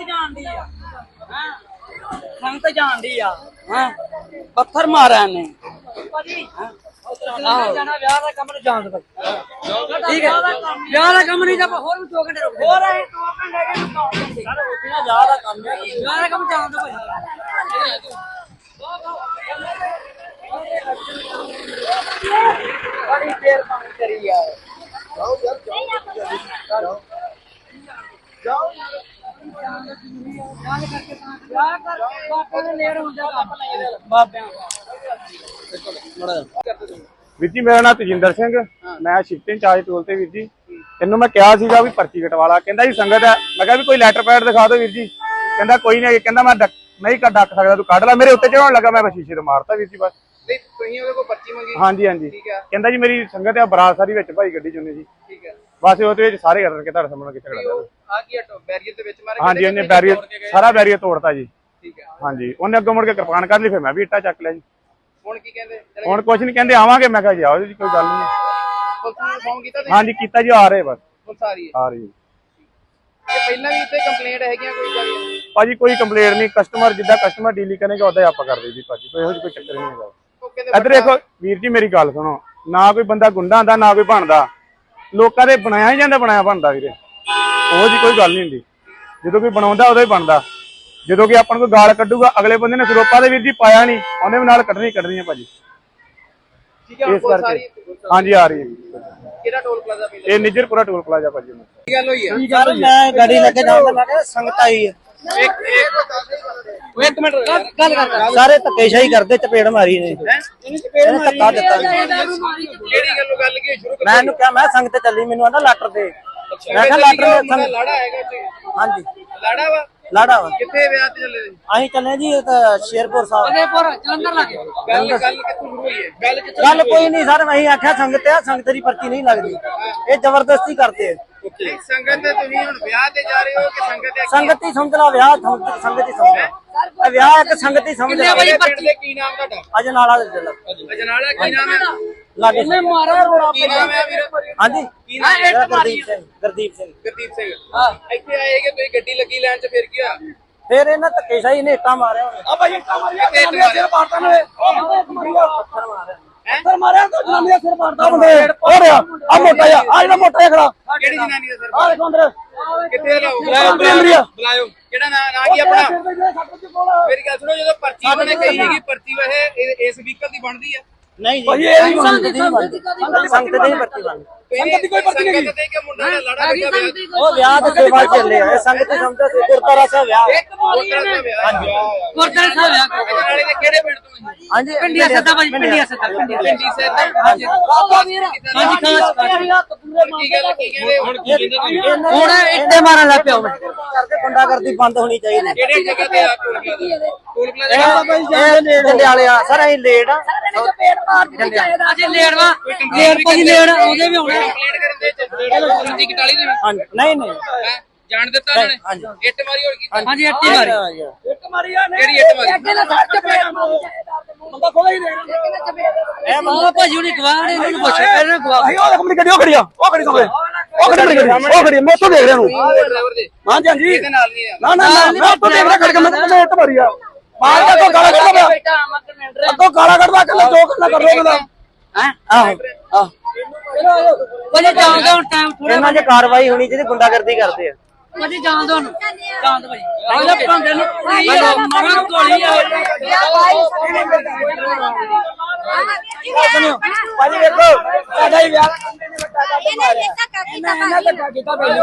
ਜਾਣਦੀ ਆ। ਹਾਂ? ਸੰਗਤ ਜਾਣਦੀ ਆ। ਹਾਂ? ਪੱਥਰ ਮਾਰਿਆ ਨੇ ਜਾਣਾ ਵਿਆਹ ਦਾ ਕੰਮ ਨੂੰ ਜਾਣ ਦੋ ਠੀਕ ਹੈ। ਵਿਆਹ ਦਾ ਕੰਮ ਨਹੀਂ ਆਪਾਂ ਹੋਰ ਵੀ 2 ਘੰਟੇ ਰੁਕ ਹੋਰ ਅਸੀਂ 2 ਘੰਟੇ ਕੇ ਸਾਰੇ ਰੋਟੀਆਂ ਵਿਆਹ ਦਾ ਕੰਮ ਹੈ। ਵਿਆਹ ਦਾ ਕੰਮ ਜਾਣ ਦੋ ਭਾਈ ਬੜੀ ਦੇਰ ਕੰਮ ਕਰੀ ਯਾਰ ਵਿਆਹ ਕਰਕੇ ਬਾਪੇ ਦੇ ਨੇੜ ਹੁੰਦਾ ਕੰਮ ਬਾਬਿਆਂ ਵੀਰ ਜੀ ਮੇਰਾ ਨਾਮ ਤਜਿੰਦਰ ਸਿੰਘ। ਮੈਂ ਸ਼ਿਫਟਿੰਗ ਇੰਚਾਰਜ ਟੋਲ ਤੇ ਵੀਰ ਜੀ। ਇਹਨੂੰ ਮੈਂ ਕਿਹਾ ਸੀਗਾ ਵੀ ਪਰਚੀ ਕਟਵਾਲਾ। ਕਹਿੰਦਾ ਜੀ ਸੰਗਤ ਹੈ। ਮੈਂ ਕਿਹਾ ਵੀ ਕੋਈ ਲੈਟਰ ਪੈਡ ਦਿਖਾ ਦਿਓ ਵੀਰ ਜੀ। ਕਹਿੰਦਾ ਕੋਈ ਨਹੀਂ ਕਹਿੰਦਾ ਮੈਂ ਡੱਕ- ਨਹੀਂ ਕੱਢ ਡੱਕ ਸਕਦਾ ਤੂੰ ਕੱਢ ਲੈ। ਮੇਰੇ ਉੱਤੇ ਚੜਾਉਣ ਲੱਗਾ ਮੈਂ ਬਸ ਸ਼ੀਸ਼ੇ ਤੇ ਮਾਰਤਾ ਵੀਰ ਜੀ ਬਸ। ਨਹੀਂ ਤੁਸੀਂ ਉਹਦੇ ਕੋਲ ਪਰਚੀ ਮੰਗੀ? ਹਾਂਜੀ ਹਾਂਜੀ। ਠੀਕ ਹੈ। ਕਹਿੰਦਾ ਜੀ ਮੇਰੀ ਸੰਗਤ ਹੈ ਬਰਾਤ ਸਾਰੀ ਵਿੱਚ ਭਾਈ ਗੱਡੀ ਚੁੰਨੇ ਜੀ ਠੀਕ ਹੈ। ਬਸ ਉਹਦੇ ਵਿੱਚ ਸਾਰੇ ਕਰਕੇ ਤੁਹਾਡੇ ਸਾਹਮਣੇ ਕਿੱਥੇ ਖੜਾ ਆ ਕੀ ਬੈਰੀਅਰ ਦੇ ਵਿੱਚ ਮਾਰੇ ਹਾਂਜੀ ਉਹਨੇ ਕਿਤੇ ਬੈਰੀਅਰ ਕੇ? ਸਾਰਾ ਬੈਰੀਅਰ ਤੋੜਤਾ ਜੀ। ਠੀਕ ਹੈ। ਹਾਂਜੀ ਉਹਨੇ ਅੱਗੋਂ ਮੁੜ ਕੇ ਕਿਰਪਾਨ ਕਰ ਲਈ ਫਿਰ ਮੈਂ ਵੀ ਇੱਟਾ ਚੱਕ ਲਿਆ ਜੀ। ਹੁਣ ਕੀ ਕਹਿੰਦੇ? ਹੁਣ ਕੁਝ ਨਹੀਂ ਕਹਿੰਦੇ ਆਵਾਂਗੇ ਮੈਂ ਕਿਹਾ ਜੀ ਆਓ ਜੀ ਕੋਈ ਗੱਲ ਨਹੀਂ ਪੁਲਿਸ ਨੂੰ ਫੋਨ ਕੀਤਾ ਤੁਸੀਂ? ਹਾਂਜੀ ਕੀਤਾ ਜੀ ਆ ਰਹੇ ਬਸ। ਪੁਲਿਸ ਆ ਰਹੀ ਹੈ। ਆ ਰਹੀ ਜੀ ਤੇ ਪਹਿਲਾਂ ਵੀ ਇੱਥੇ ਕੰਪਲੇਂਟ ਹੈਗੀਆਂ ਕੋਈ ਗੱਲ ਭਾਜੀ ਕੋਈ ਕੰਪਲੇਂਟ ਨਹੀਂ ਕਸਟਮਰ ਜਿੱਦਾਂ ਕਸਟਮਰ ਡੀਲ ਕਰੇਗਾ ਉਦਾਂ ਆਪਾਂ ਕਰਦੇ ਜੀ ਭਾਜੀ ਕੋਈ ਇਹੋ ਜਿਹੀ ਕੋਈ ਚੱਕਰ ਨਹੀਂ ਹੈਗਾ। ਇੱਧਰ ਦੇਖੋ ਵੀਰ ਜੀ ਮੇਰੀ ਗੱਲ ਸੁਣੋ। ਨਾ ਕੋਈ ਬੰਦਾ ਗੁੰਡਾ ਹੁੰਦਾ ਨਾ ਕੋਈ ਬਣਦਾ। ਲੋਕਾਂ ਦੇ ਬਣਾਇਆ ਹੀ ਜਾਂਦਾ ਬਣਾਇਆ ਬਣਦਾ ਵੀਰੇ। ਉਹ ਜੀ ਕੋਈ ਗੱਲ ਨਹੀਂ ਹੁੰਦੀ। ਜਦੋਂ ਕੋਈ ਬਣਾਉਂਦਾ ਉਦੋਂ ਹੀ ਬਣਦਾ। ਜਦੋਂ ਕਿ ਆਪਾਂ ਨੂੰ ਕੋਈ ਗਾਲ ਕੱਢੂਗਾ ਅਗਲੇ ਬੰਦੇ ਨੇ ਸਰੋਪਾ ਦੇ ਵੀਰ ਜੀ ਪਾਇਆ ਨਹੀਂ ਉਹਨੇ ਵੀ ਨਾਲ ਕੱਢਣੀ ਕੱਢਣੀ ਹੈ ਭਾਜੀ। ਠੀਕ ਹੈ ਹੁਣ ਇਸ ਕਰਕੇ। ਹਾਂਜੀ ਆ ਰਹੀ ਹੈ। ਕਿਹੜਾ ਟੋਲ ਪਲਾਜ਼ਾ ਪੈਂਦਾ? ਇਹ ਨਿਜਰਪੁਰਾ ਟੋਲ ਪਲਾਜ਼ਾ ਭਾਜੀ। ਕੀ ਗੱਲ ਹੋਈ ਹੈ? ਯਾਰ ਮੈਂ ਗਾੜੀ ਲੈ ਕੇ ਜਾਂਦਾ ਮੈਂ ਕਿਹਾ ਸੰਗਤ ਆਈ ਹੈ। ਇੱਕ ਮਿੰਟ ਗੱਲ ਕਰ ਸਾਰੇ ਧੱਕੇਸ਼ਾਹੀ ਕਰਦੇ ਚਪੇੜ ਮਾਰੀ ਨੇ। ਇਹਨੇ ਧੱਕਾ ਦਿੱਤਾ ਕਿਹੜੀ ਗੱਲੋਂ ਗੱਲ ਕੀ ਹੋਈ? ਸ਼ੁਰੂ ਮੈਂ ਇਹਨੂੰ ਕਿਹਾ ਮੈਂ ਸੰਗਤ ਚੱਲੀ। ਮੈਨੂੰ ਆਂਦਾ ਲਾਟਰ ਦੇ। ਮੈਂ ਕਿਹਾ ਲਾੜਾ ਲਾਟਰ ਦੇ ਸੰਗ- ਲਾੜਾ ਹੈਗਾ ਉੱਥੇ ਹਾਂਜੀ। ਲਾੜਾ ਵਾ? ਲਾੜਾ ਵਾ। ਕਿੱਥੇ ਵਿਆਹ ਤੇ ਚੱਲੇ ਸੀ? ਅਸੀਂ ਚੱਲੇ ਜੀ ਇਹ ਤਾਂ ਸ਼ੇਰਪੁਰ ਸਾਹਿਬ। ਅਗੇਪੁਰ ਜਲੰਧਰ ਲੱਗੇ। ਗੱਲ ਗੱਲ ਕਿੱਥੋਂ ਸ਼ੁਰੂ ਹੋਈ ਹੈ? ਗੱਲ ਕਿੱਥੋਂ ਗੱਲ ਕੋਈ ਨਹੀਂ ਸਰ ਅਸੀਂ ਆਖਿਆ ਸੰਗਤ ਆ ਸੰਗਤ ਦੀ ਪਰਚੀ ਨਹੀਂ ਲੱਗਦੀ। ਇਹ ਜ਼ਬਰਦਸਤੀ ਕਰਦੇ ਆ। ਸੰਗਤ ਤੇ ਤੁਸੀਂ ਹੁਣ ਵਿਆਹ ਤੇ ਜਾ ਰਹੇ ਹੋ ਕਿ ਸੰਗਤ ਤੇ ਸੰਗਤ ਹੀ ਸਮਝ ਲਾ ਵਿਆਹ ਸੰਗਤ ਸੰਗਤ ਹੀ ਸਮਝ ਲਾ ਇਹ ਵਿਆਹ ਇੱਕ ਸੰਗਤ ਹੀ ਸਮਝ ਲਾ ਕਿਹੜੇ ਪਿੰਡ ਦੇ ਕੀ ਨਾਮ ਤੁਹਾਡਾ? ਅਜਨਾਲਾ ਦੇ ਚੱਲ ਅਜਨਾਲਾ ਕੀ ਨਾਮ ਹੈ? ਲਾਗੇ ਇਹਨੇ ਮਾਰਿਆ ਰੋੜਾ ਕੀ ਨਾਮ ਹੈ ਵੀਰ? ਹਾਂਜੀ। ਕੀ ਨਾਮ ਹੈ? ਮੇਰਾ ਗੁਰਦੀਪ ਸਿੰਘ ਗੁਰਦੀਪ ਸਿੰਘ। ਗੁਰਦੀਪ ਸਿੰਘ। ਇੱਥੇ ਆਏ ਕਿ ਤੁਸੀਂ ਗੱਡੀ ਲੱਗੀ ਲੈਣ ਚ ਫਿਰ ਕੀ ਹੋਇਆ? ਫਿਰ ਇਹਨਾਂ ਧੱਕੇਸ਼ਾਹੀ ਨੇ ਇੱਟਾਂ ਮਾਰਿਆ ਆ ਭਾਈ ਇੱਟਾਂ ਮਾਰੀਆਂ ਮਾਰਿਆ? ਪਾੜਤਾ ਨੇ। ਪੱਥਰ ਮਾਰਿਆ। ਹੈਂ? ਪੱਥਰ ਮਾਰਿਆ ਤਾਂ ਜਨਾਨੀ ਸਿਰ ਪਾੜਤਾ ਮੁੰਡੇ। ਹੋ ਰਿਹਾ। ਆ ਮੋਟਾ ਆ ਜਿਹੜਾ ਮੋਟਾ ਜਿਹਾ ਖੜਾ। ਕਿਹੜੀ ਜਨਾਨੀ ਦਾ ਆ ਦੇਖੋ ਅੰਦਰ। ਕਿੱਥੇ ਲਾਓ ਬੁਲਾਓ, ਬੁਲਾਓ। ਬੁਲਾਓ ਕਿਹੜਾ ਨਾਂ ਨਾਂ ਕੀ ਆਪਣਾ? ਮੇਰੀ ਗੱਲ ਸੁਣੋ ਜਦੋਂ ਪਰਚੀ ਉਹਨੇ ਕਹੀ ਸੀਗੀ ਪਰਚੀ ਵਹੇ ਇਸ ਵਹੀਕਲ ਦੀ ਬਣਦੀ ਹੈ ਨਹੀਂ ਜੀ ਇਹ ਸੰਗਤ ਦੀ ਨਹੀਂ ਬਣਦੀ ਸੰਗਤ ਦੀ ਨਹੀਂ ਪਰਚੀ ਬਣਦੀ ਸੰਗਤ ਦੀ ਕੋਈ ਪਰਚੀ ਨਹੀਂ ਸੰਗਤ ਦੇ ਕੇ ਮੁੰਡਾ ਦਾ ਲੜਾ ਲੱਗਾ ਵਿਆਹ ਉਹ ਵਿਆਹ ਦੇ ਸੇਵਾ ਚੱਲੇ ਆ ਇਹ ਸੰਗਤ ਦੀ ਸਮਝੋ ਸੀ ਗੁਰਦਾਰਾ ਸਾਹਿਬ ਵਿਆਹ। ਇੱਕ ਮੁੰਡਾ ਦਾ ਵਿਆਹ। ਗੁਰਦਾਰੇ ਸਾਹਿਬ ਆ ਅਜਨਾਲੇ ਦੇ ਕਿਹੜੇ ਪਿੰਡ ਤੋਂ ਹੈ ਹਾਂਜੀ ਪਿੰਡੀਆ ਸੱਦਾ ਭਾਈ ਪਿੰਡੀਆ ਸੱਦਾ ਪਿੰਡੀ ਸੇ ਹਾਂਜੀ। ਬਾਬਾ ਵੀਰ ਹਾਂਜੀ ਖਾਸ ਕੀ ਗੱਲ ਕੀ ਕਹਿੰਦੇ? ਹੁਣ ਕੀ ਕਹਿੰਦੇ? ਤੁਸੀਂ? ਹੁਣ ਇੱਟੇ ਮਾਰਨ ਲੱਗ ਪਿਆ ਮੈਂ ਕਰਕੇ ਗੁੰਡਾਗਰਦੀ ਬੰਦ ਹੋਣੀ ਚਾਹੀਦੀ। ਕਿਹੜੀ ਜਗ੍ਹਾ ਤੇ ਆ? Toll plaza? Toll plaza. ਇਹ ਜੰਡਿਆਲੇ ਆ। ਸਰ ਅਸੀਂ ਲੇਟ ਆ। ਅਜੇ ਲੇੜਵਾ ਲੇੜ ਭਾਜੀ ਲੇੜ ਉਹਦੇ ਵੀ ਆਉਣਾ ਕੰਪਲੇਂਟ ਕਰਨ ਦੇ ਚ ਪਰਚੀ ਕਟਾਲੀ ਦੇ ਹਾਂਜੀ ਨਹੀਂ ਨਹੀਂ। ਹੈਂ? ਜਾਣ ਦਿੱਤਾ ਉਹਨਾਂ ਨੇ? ਇੱਟ ਮਾਰੀ ਹੋਰ ਕੀ ਹਾਂਜੀ ਇੱਟੀ ਮਾਰੀ। ਕਿਹੜੀ ਇੱਟ ਮਾਰੀ? ਬੰਦਾ ਖੋਲਾ ਹੀ ਇਹ ਉਹ ਭਾਜੀ ਉਹਨੇ ਗਵਾਹ ਨੇ ਉਹਨੂੰ ਪੁੱਛ ਇਹਨੇ ਗਵਾਹ ਉਹ ਦੇਖ ਮੇਰੀ ਗੱਡੀ ਉਹ ਖੜੀ ਆ ਉਹ ਖੜੀ ਸਾਹਮਣੇ ਉਹ ਖੜੀ ਮੇਰੀ ਗੱਡੀ ਉਹ ਖੜੀ। ਮੈਂ ਉੱਥੋਂ ਦੇਖ ਰਿਹਾ ਨੂੰ ਡਰਾਈਵਰ ਦੇ। ਹਾਂਜੀ ਹਾਂਜੀ। ਇਹਦੇ ਨਾਲ ਨਹੀਂ ਆ। ਨਾ ਨਾ ਨਾ ਮੈਂ ਉੱਥੋਂ ਦੇਖ ਰਿਹਾ ਖੜ ਕੇ ਮੈਂ ਤਾਂ ਇੱਟ ਮਾਰੀ ਆ। ਮਾਰ ਕੇ ਅੱਗੋਂ ਗਾਲਾਂ ਕੱਢਦਾ ਪਿਆ। ਬੇਟਾ ਮੱਕ ਮਿੰਟ ਅੱਗੋਂ ਗਾਲਾਂ ਕੱਢਦਾ ਕੱਲਾ ਦੋ ਗੱਲਾਂ ਕਰ ਰਿਹਾ ਉਹਦਾ ਹੈ? ਆਹੋ ਆਹ। ਭਾਜੀ ਜਾਣ ਦੋ ਟਾਈਮ ਥੋੜਾ ਇਹਨਾਂ 'ਚ ਕਾਰਵਾਈ ਹੋਣੀ ਚਾਹੀਦੀ ਗੁੰਡਾਗਰਦੀ ਕਰਦੇ ਆ। ਭਾਜੀ ਜਾਣ ਦੋ ਨੂੰ ਜਾਣ ਦੋ ਭਾਜੀ ਆਲੇ ਭਾਂਡੇ ਨੂੰ। ਮਾਰਾ ਗੋਲੀ ਆ ਭਾਜੀ ਵੇਖੋ। ਸਾਡਾ ਹੀ ਵਿਆਹ। ਇਹਨਾਂ ਨੇ ਧੱਕਾ ਕੀਤਾ ਭਾਜੀ